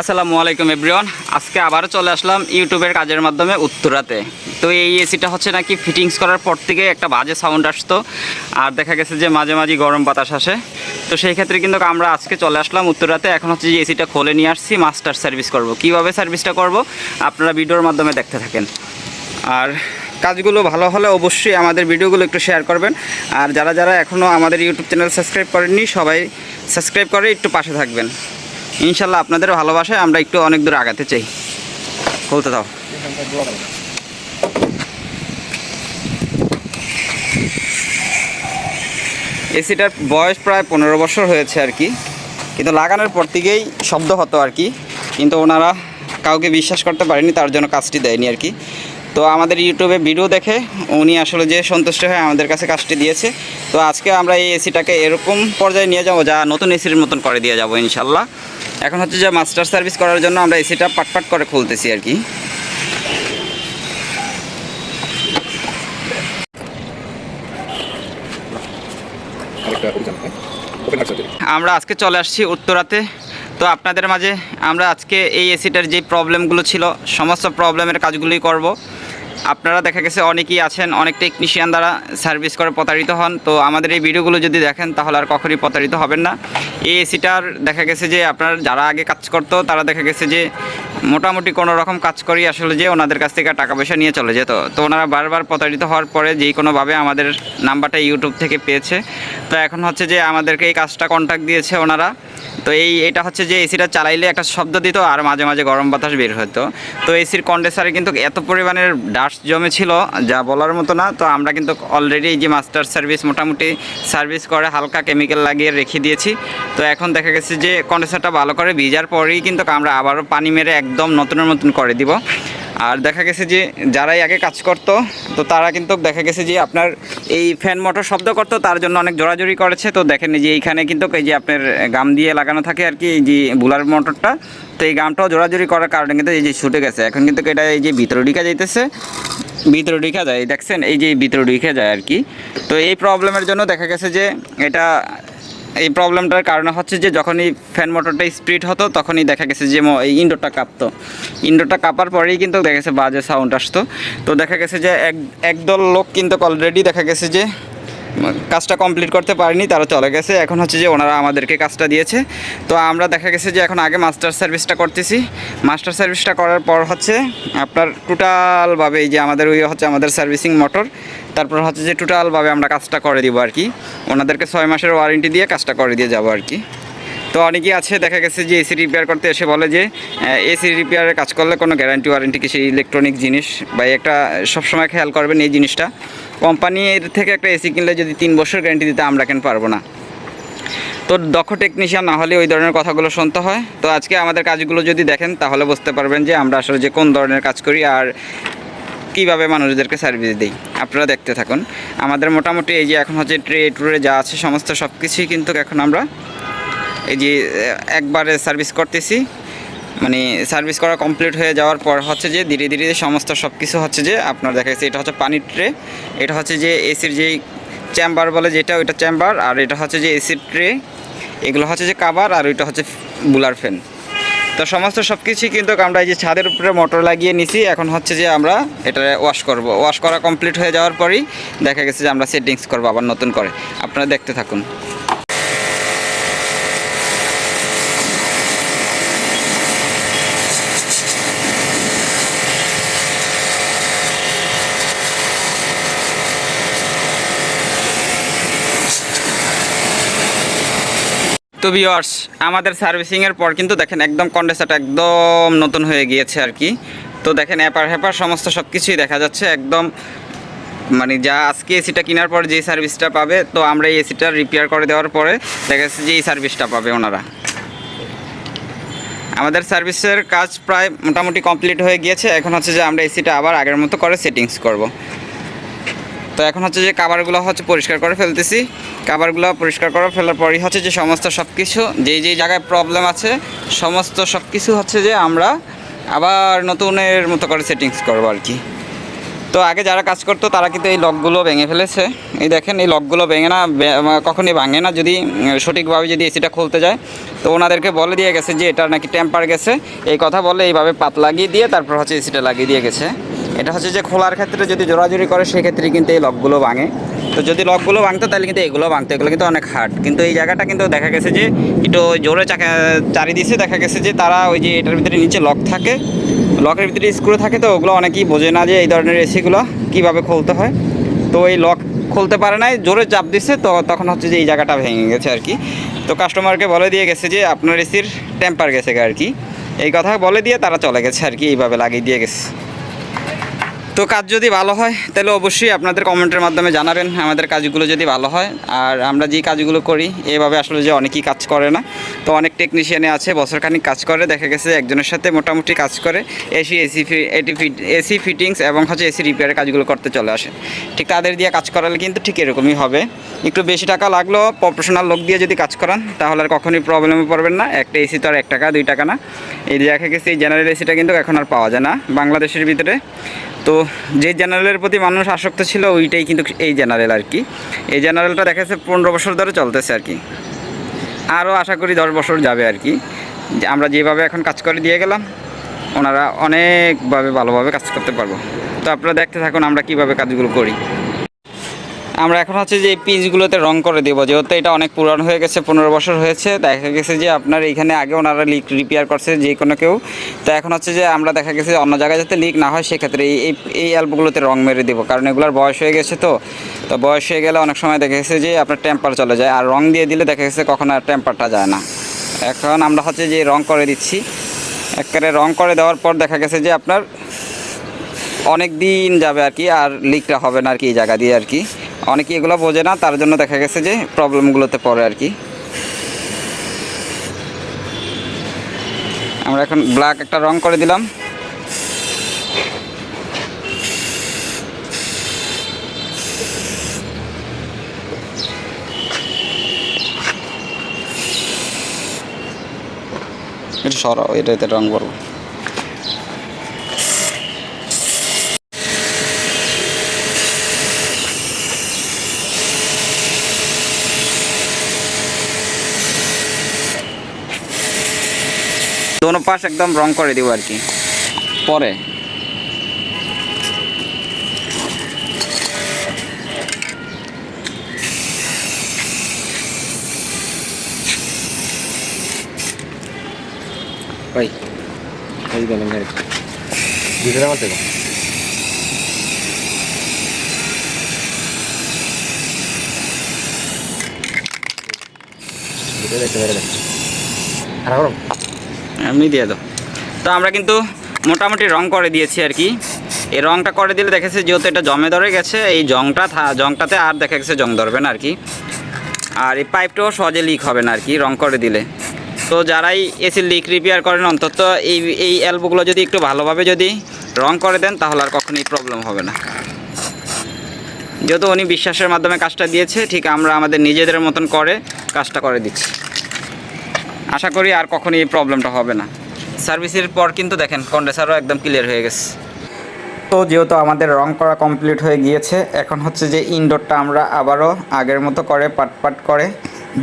আসসালামু আলাইকুম এভরিওয়ান আজকে আবারও চলে আসলাম ইউটিউবের কাজের মাধ্যমে উত্তরাতে। তো এই এসিটা হচ্ছে নাকি ফিটিংস করার পর থেকে একটা বাজে সাউন্ড আসতো। আর দেখা গেছে যে মাঝে মাঝে গরম বাতাস আসে। তো সেই ক্ষেত্রে কিন্তু আমরা আজকে চলে আসলাম উত্তরাতে। এখন হচ্ছে যে এসিটা খুলে নিয়ে আসছি মাস্টার সার্ভিস করব। কীভাবে সার্ভিসটা করব? আপনারা ভিডিওর মাধ্যমে দেখতে থাকেন। আর কাজগুলো ভালো হলে অবশ্যই আমাদের ভিডিওগুলো একটু শেয়ার করবেন। আর যারা যারা এখনও আমাদের ইউটিউব চ্যানেল সাবস্ক্রাইব করেননি, সবাই সাবস্ক্রাইব করে একটু পাশে থাকবেন। ইনশাল্লাহ আপনাদের ভালোবাসায় আমরা একটু অনেক দূর আগাতে চাই। বলতে দাও। এসিটার বয়স প্রায় পনেরো বছর হয়েছে আর কি। কিন্তু লাগানোর পর থেকেই শব্দ হতো আর কি। কিন্তু ওনারা কাউকে বিশ্বাস করতে পারেনি, তার জন্য কাজটি দেয়নি আর কি। তো আমাদের ইউটিউবে ভিডিও দেখে উনি আসলে যে সন্তুষ্ট হয়ে আমাদের কাছে কাজটি দিয়েছে। তো আজকে আমরা এই এসিটাকে এরকম পর্যায়ে নিয়ে যাব, যা নতুন এসির মতন করে দিয়ে যাব ইনশাল্লাহ। এখন হচ্ছে যে মাস্টার সার্ভিস করার জন্য আমরা এসিটা পাটপাট করে খুলতেছি আর কি। আমরা আজকে চলে আসছি উত্তরাতে। তো আপনাদের মাঝে আমরা আজকে এই এসিটার যে প্রবলেমগুলো ছিল, সমস্ত প্রবলেমের কাজগুলোই করব। আপনারা দেখা গেছে অনেকেই আছেন, অনেক টেকনিশিয়ান দ্বারা সার্ভিস করে প্রতারিত হন। তো আমাদের এই ভিডিওগুলো যদি দেখেন, তাহলে আর কখনই প্রতারিত হবেন না। এই এসিটার দেখা গেছে যে আপনার যারা আগে কাজ করতো, তারা দেখা গেছে যে মোটামুটি কোনো রকম কাজ করি আসলে যে ওনাদের কাছ থেকে টাকা পয়সা নিয়ে চলে যেত। তো ওনারা বারবার প্রতারিত হওয়ার পরে যেই কোনোভাবে আমাদের নাম্বারটা ইউটিউব থেকে পেয়েছে। তো এখন হচ্ছে যে আমাদেরকে এই কাজটা কন্ট্যাক্ট দিয়েছে ওনারা। তো এই এটা হচ্ছে যে এসিটা চালাইলে একটা শব্দ দিত আর মাঝে মাঝে গরম বাতাস বের হতো। তো এসির কন্ডেন্সারে কিন্তু এত পরিমাণের ডাস্ট জমেছিল যা বলার মতো না। তো আমরা কিন্তু অলরেডি এই যে মাস্টার সার্ভিস মোটামুটি সার্ভিস করে, হালকা কেমিক্যাল লাগিয়ে রেখে দিয়েছি। তো এখন দেখা গেছে যে কন্ডেন্সারটা ভালো করে ভিজার পরেই কিন্তু আমরা আবারও পানি মেরে একদম নতুনের মতন করে দিব। আর দেখা গেছে যে যারাই আগে কাজ করতো, তো তারা কিন্তু দেখা গেছে যে আপনার এই ফ্যান মোটর শব্দ করতো, তার জন্য অনেক জোরাজোরি করেছে। তো দেখেন যে এইখানে কিন্তু এই যে আপনার গাম দিয়ে লাগানো থাকে আর কি, এই যে বুলার মোটরটা তো এই গামটাও জোরাজোরি করার কারণে কিন্তু এই যে ছুটে গেছে। এখন কিন্তু এটা এই যে ভিতরে ঢিকা যাইতেছে, ভিতরে ঢিকা যায়। দেখছেন? এই যে ভিতরে ঢিকে যায় আর কি। তো এই প্রবলেমের জন্য দেখা গেছে যে এটা এই প্রবলেমটার কারণে হচ্ছে যে যখনই ফ্যান মোটরটা স্পিড হতো, তখনই দেখা গেছে যে এই ইন্ডোরটা কাঁপতো। ইন্ডোরটা কাঁপার পরেই কিন্তু দেখা গেছে বাজে সাউন্ড আসতো। তো দেখা গেছে যে এক একদল লোক কিন্তু অলরেডি দেখা গেছে যে কাজটা কমপ্লিট করতে পারেনি, তারা চলে গেছে। এখন হচ্ছে যে ওনারা আমাদেরকে কাজটা দিয়েছে। তো আমরা দেখা গেছে যে এখন আগে মাস্টার সার্ভিসটা করতেছি। মাস্টার সার্ভিসটা করার পর হচ্ছে আপনার টোটালভাবে এই যে আমাদের ওই হচ্ছে আমাদের সার্ভিসিং মোটর তারপর হচ্ছে যে টোটালভাবে আমরা কাজটা করে দিব আর কি। ওনাদেরকে ছয় মাসের ওয়ারেন্টি দিয়ে কাজটা করে দিয়ে যাব আর কি। তো অনেকেই আছে, দেখা গেছে যে এসি রিপেয়ার করতে এসে বলে যে এসি রিপেয়ারের কাজ করলে কোনো গ্যারান্টি ওয়ারেন্টি কিছু ইলেকট্রনিক জিনিস, বা একটা সবসময় খেয়াল করবেন এই জিনিসটা। কোম্পানির থেকে একটা এসি কিনলে যদি তিন বছর গ্যারান্টি দিতে আমরা কেন পারব না? তো দক্ষ টেকনিশিয়ান না হলে ওই ধরনের কথাগুলো শুনতে হয়। তো আজকে আমাদের কাজগুলো যদি দেখেন, তাহলে বুঝতে পারবেন যে আমরা আসলে যে কোন ধরনের কাজ করি আর কীভাবে মানুষদেরকে সার্ভিস দিই। আপনারা দেখতে থাকুন। আমাদের মোটামুটি এই যে এখন হচ্ছে ট্রে টুরে যা আছে, সমস্ত সব কিছুই কিন্তু এখন আমরা এই যে একবারে সার্ভিস করতেছি। মানে সার্ভিস করা কমপ্লিট হয়ে যাওয়ার পর হচ্ছে যে ধীরে ধীরে সমস্ত সব কিছু হচ্ছে যে আপনার দেখা যাচ্ছে এটা হচ্ছে পানির ট্রে এটা হচ্ছে যে এসির যেই চেম্বার বলে যেটা, ওইটা চেম্বার আর এটা হচ্ছে যে এসির ট্রে এগুলো হচ্ছে যে কাবার আর ওইটা হচ্ছে বুলার ফ্যান তো সমস্ত সব কিছুই কিন্তু আমরা এই যে ছাদের উপরে মোটর লাগিয়ে নিছি, এখন হচ্ছে যে আমরা এটা ওয়াশ করব। ওয়াশ করা কমপ্লিট হয়ে যাওয়ার পরই দেখা গেছে যে আমরা সেটিংস করব আবার নতুন করে। আপনারা দেখতে থাকুন। তো ভিওয়ার্স আমাদের সার্ভিসিংয়ের পর কিন্তু দেখেন একদম কন্ডেন্সারটা একদম নতুন হয়ে গিয়েছে আর কি। তো দেখেন এপার হেপার সমস্ত সব কিছুই দেখা যাচ্ছে একদম মানে যা আজকে এসিটা কেনার পর যেই সার্ভিসটা পাবে, তো আমরা এই এসিটা রিপেয়ার করে দেওয়ার পরে দেখা যাচ্ছে যে এই সার্ভিসটা পাবে ওনারা। আমাদের সার্ভিসের কাজ প্রায় মোটামুটি কমপ্লিট হয়ে গিয়েছে, এখন হচ্ছে যে আমরা এসিটা আবার আগের মতো করে সেটিংস করব। তো এখন হচ্ছে যে কাবারগুলো হচ্ছে পরিষ্কার করে ফেলতেছি। কাবারগুলো পরিষ্কার করে ফেলার পরই হচ্ছে যে সমস্ত সব কিছু যেই যেই জায়গায় প্রবলেম আছে, সমস্ত সব কিছু হচ্ছে যে আমরা আবার নতুনের মতো করে সেটিংস করব আর কি। তো আগে যারা কাজ করতো তারা কিন্তু এই লকগুলো ভেঙে ফেলেছে। এই দেখেন, এই লকগুলো ভেঙে না কখনই ভাঙে না। যদি সঠিকভাবে যদি এসিটা খুলতে যায়, তো ওনাদেরকে বলে দিয়ে গেছে যে এটা নাকি টেম্পার গেছে। এই কথা বলে এইভাবে পাত লাগিয়ে দিয়ে তারপর হচ্ছে এসিটা লাগিয়ে দিয়ে গেছে। এটা হচ্ছে যে খোলার ক্ষেত্রে যদি জোরাজুরি করে, সেক্ষেত্রে কিন্তু এই লকগুলো ভাঙে। তো যদি লকগুলো ভাঙতো, তাহলে কিন্তু এগুলো ভাঙতো। এগুলো কিন্তু অনেক হার্ড। কিন্তু এই জায়গাটা কিন্তু দেখা গেছে যে, একটু জোরে চাকা, চারি দিছে। দেখা গেছে যে, তারা ওই যে এটার ভিতরে নিচে লক থাকে। লকের ভিতরে স্ক্রু থাকে তো, ওগুলো অনেকেই বোঝে না যে, এই ধরনের এসিগুলো কীভাবে খুলতে হয়। তো এই লক খুলতে পারে নাই, জোরে চাপ দিচ্ছে তো তখন হচ্ছে যে, এই জায়গাটা ভেঙে গেছে আর কি। তো কাস্টমারকে বলে দিয়ে গেছে যে, আপনার এসির টেম্পার গেছে আর কি। এই কথা বলে দিয়ে তারা চলে গেছে আর কি, এইভাবে লাগিয়ে দিয়ে গেছে। তো কাজ যদি ভালো হয়, তাহলে অবশ্যই আপনাদের কমেন্টের মাধ্যমে জানাবেন আমাদের কাজগুলো যদি ভালো হয়। আর আমরা যে কাজগুলো করি, এভাবে আসলে যে অনেকেই কাজ করে না। তো অনেক টেকনিশিয়ানে আছে, বছরখানিক কাজ করে, দেখা গেছে একজনের সাথে মোটামুটি কাজ করে এসি এসি এটি ফিট এসি ফিটিংস এবং হচ্ছে এসি রিপেয়ারের কাজগুলো করতে চলে আসে। ঠিক তাদের দিয়ে কাজ করালে কিন্তু ঠিক এরকমই হবে। একটু বেশি টাকা লাগল প্রফেশনাল লোক দিয়ে যদি কাজ করান, তাহলে আর কখনোই প্রবলেমে পড়বেন না। একটা এসি তো আর এক টাকা, দুই টাকা না। এই দেখা গেছে, এই জেনারেল এসিটা কিন্তু এখন আর পাওয়া যায় না, বাংলাদেশের ভিতরে। তো যে জেনারেলের প্রতি মানুষ আসক্ত ছিল, ওইটাই কিন্তু এই জেনারেল আর কি। এই জেনারেলটা দেখা যাচ্ছে পনেরো বছর ধরে চলতেছে আর কি। আরও আশা করি দশ বছর যাবে আর কি। আমরা যেভাবে এখন কাজ করে দিয়ে গেলাম, ওনারা অনেকভাবে ভালোভাবে কাজ করতে পারব। তো আপনারা দেখতে থাকুন আমরা কীভাবে কাজগুলো করি। আমরা এখন হচ্ছে যে এই পিচগুলোতে রং করে দেবো। যেহেতু এটা অনেক পুরানো হয়ে গেছে, পনেরো বছর হয়েছে, দেখা গেছে যে আপনার এইখানে আগে ওনারা লিক রিপেয়ার করছে যে কোনো কেউ। তো এখন হচ্ছে যে আমরা দেখা গেছে অন্য জায়গায় যাতে লিক না হয়, সেক্ষেত্রে এই, এই- অ্যালবগুলোতে রং মেরে দেবো। কারণ এগুলোর বয়স হয়ে গেছে তো। তো বয়স হয়ে গেলে অনেক সময় দেখা গেছে যে আপনার টেম্পার চলে যায়। আর রং দিয়ে দিলে দেখা গেছে কখনো আর টেম্পারটা যায় না। এখন আমরা হচ্ছে যে রং করে দিচ্ছি। একবারে রং করে দেওয়ার পর দেখা গেছে যে আপনার অনেক দিন যাবে আর কি, আর লিকটা হবে না আর কি এই জায়গা দিয়ে আর কি। অনেকে এগুলো বোঝে না, তার জন্য দেখা গেছে যে প্রবলেমগুলোতে পড়ে আর কি। আমরা এখন ব্ল্যাক একটা রং করে দিলাম। এটা সরাও, এটাতে রং করব দোনো পাশ একদম রং করে দিব আর কি। পরে। ভাই, এই দেন এমনি দুশো টাকা দেবো দেখতে আর এমনি দিয়ে দাও। তো আমরা কিন্তু মোটামুটি রং করে দিয়েছি আর কি। এই রংটা করে দিলে দেখেছে যেহেতু এটা জমে ধরে গেছে, এই জংটা জংটাতে আর দেখা গেছে জং ধরবে না আর কি। আর এই পাইপটাও সহজে লিক হবে না আর কি, রং করে দিলে। তো যারাই এসি লিক রিপেয়ার করেন, অন্তত এই এই অ্যালবোগুলো যদি একটু ভালোভাবে যদি রং করে দেন, তাহলে আর কখনোই প্রবলেম হবে না। যেহেতু উনি বিশ্বাসের মাধ্যমে কাজটা দিয়েছে, ঠিক আমরা আমাদের নিজেদের মতন করে কাজটা করে দিচ্ছি। আশা করি আর কখনই এই প্রবলেমটা হবে না। সার্ভিসের পর কিন্তু দেখেন কন্ডেসারও একদম ক্লিয়ার হয়ে গেছে। তো যেহেতু আমাদের রং করা কমপ্লিট হয়ে গিয়েছে, এখন হচ্ছে যে ইনডোরটা আমরা আবারও আগের মতো করে পাট পাট করে,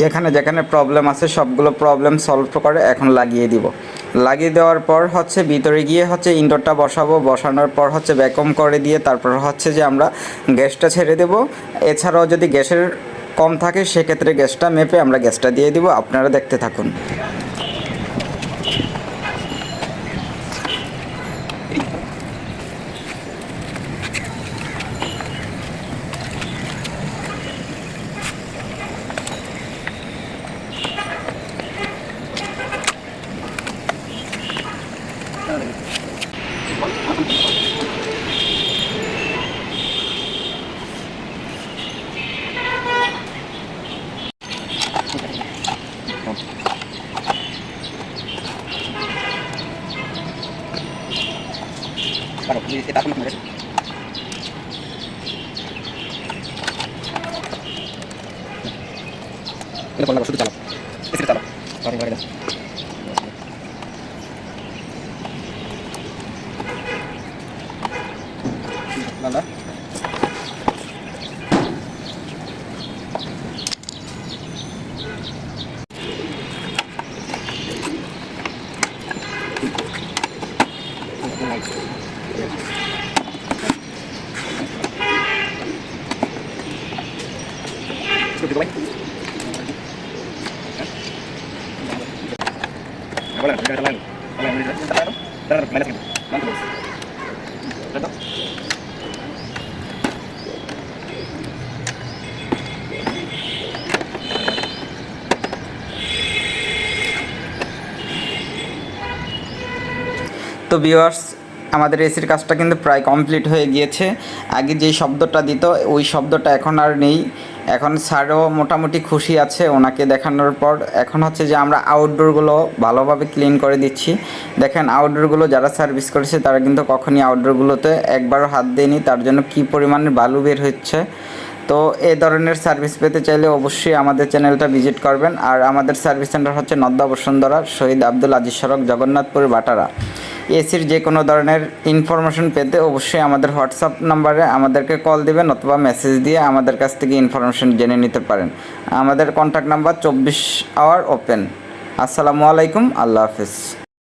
যেখানে যেখানে প্রবলেম আছে, সবগুলো প্রবলেম সলভ করে এখন লাগিয়ে দিব। লাগিয়ে দেওয়ার পর হচ্ছে ভিতরে গিয়ে হচ্ছে ইনডোরটা বসাবো, বসানোর পর হচ্ছে ভ্যাকুম করে দিয়ে তারপর হচ্ছে যে আমরা গ্যাসটা ছেড়ে দেব। এছাড়াও যদি গ্যাসের কম থাকে সেক্ষেত্রে গ্যাসটা মেপে আমরা গ্যাসটা দিয়ে দিব। আপনারা দেখতে থাকুন। এটা করলাম শুধু চালাও। এসে চালাও। পানি লাগে না ঠান্ডা তো ভিউয়ার্স আমাদের এসির কাজটা কিন্তু প্রায় কমপ্লিট হয়ে গিয়েছে। আগে যেই শব্দটা দিত, ওই শব্দটা এখন আর নেই। এখন স্যারও মোটামুটি খুশি আছে ওনাকে দেখানোর পর। এখন হচ্ছে যে আমরা আউটডোরগুলো ভালোভাবে ক্লিন করে দিচ্ছি। দেখেন আউটডোরগুলো যারা সার্ভিস করেছে, তারা কিন্তু কখনই আউটডোরগুলোতে একবারও হাত দেয়নি। তার জন্য কী পরিমাণে বালু বের হচ্ছে? তো এই ধরনের সার্ভিস পেতে চাইলে অবশ্যই আমাদের চ্যানেলটা ভিজিট করবেন। আর আমাদের সার্ভিস সেন্টার হচ্ছে নদ্দা বসুন্ধরা, শহীদ আব্দুল আজিজ সড়ক, জগন্নাথপুর, বাটারা। এসির যে কোনো ধরনের ইনফরমেশন পেতে অবশ্যই আমাদের হোয়াটসঅ্যাপ নাম্বারে আমাদেরকে কল দিবেন অথবা মেসেজ দিয়ে আমাদের কাছ থেকে ইনফরমেশন জেনে নিতে পারেন। আমাদের কন্ট্যাক্ট নাম্বার চব্বিশ আওয়ার ওপেন আসসালামু আলাইকুম, আল্লাহ হাফিজ।